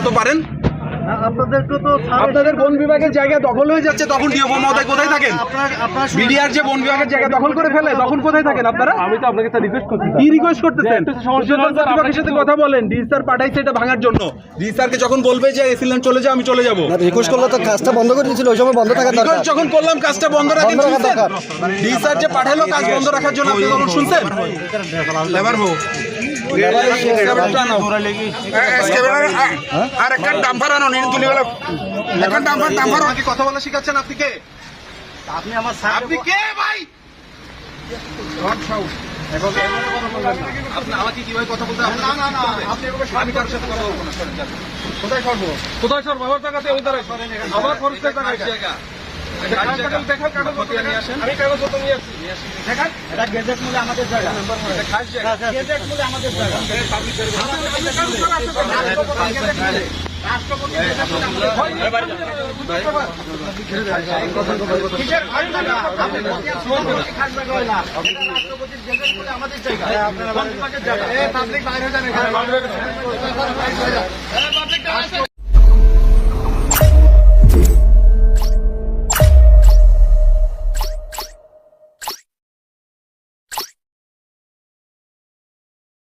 এত পারেন? আপনাদের বন বিভাগের জায়গা দখল হয়ে যাচ্ছে তখন ডিওপো মহোদয় কোথায় থাকেন? বিডিআর যে বন বিভাগের জায়গা দখল করে ফেলে তখন কোথায় থাকেন আপনারা? আমি তো আপনাকে রিকোয়েস্ট করছি কি রিকোয়েস্ট করতেছেন? কর্তৃপক্ষের সাথে কথা বলেন ডি স্যার পাঠাইছে এটা ভাঙার জন্য। ডি স্যারকে যখন বলবে যে এসিলেন চলে যাও আমি চলে যাব। রিকোয়েস্ট করলে তো কাজটা বন্ধ করে দিয়েছিল ওই সময় বন্ধ থাকার দরকার। যখন করলাম কাজটা বন্ধ রাখেন বন্ধ রাখা শুনছেন? দরকার। ডি স্যার যে পাঠালো কাজ বন্ধ রাখার জন্য আপনি শুনছেন? লেবার বউ। আর একটা ডাম্পার আনো নিন তুলি গেল এখন ডাম্পার ডাম্পার। কথা বলা শিখাচ্ছেন আপনি কে? আপনি আমার স্যার আপনি কে ভাই? আপনি আমাকে কীভাবে কথা বলতে না না না আপনি এভাবে আমি কারোর সাথে কথা বলব না। সরেন, যান। কোথায় সরবো? কোথায় স্যার বাবার টাকাতে ওই দ্বারা আমার খরচ টাকা জায়গা। গেজেট মূলে আমাদের জায়গা গেজেট আমাদের জায়গা রাষ্ট্রপতির আমাদের জায়গা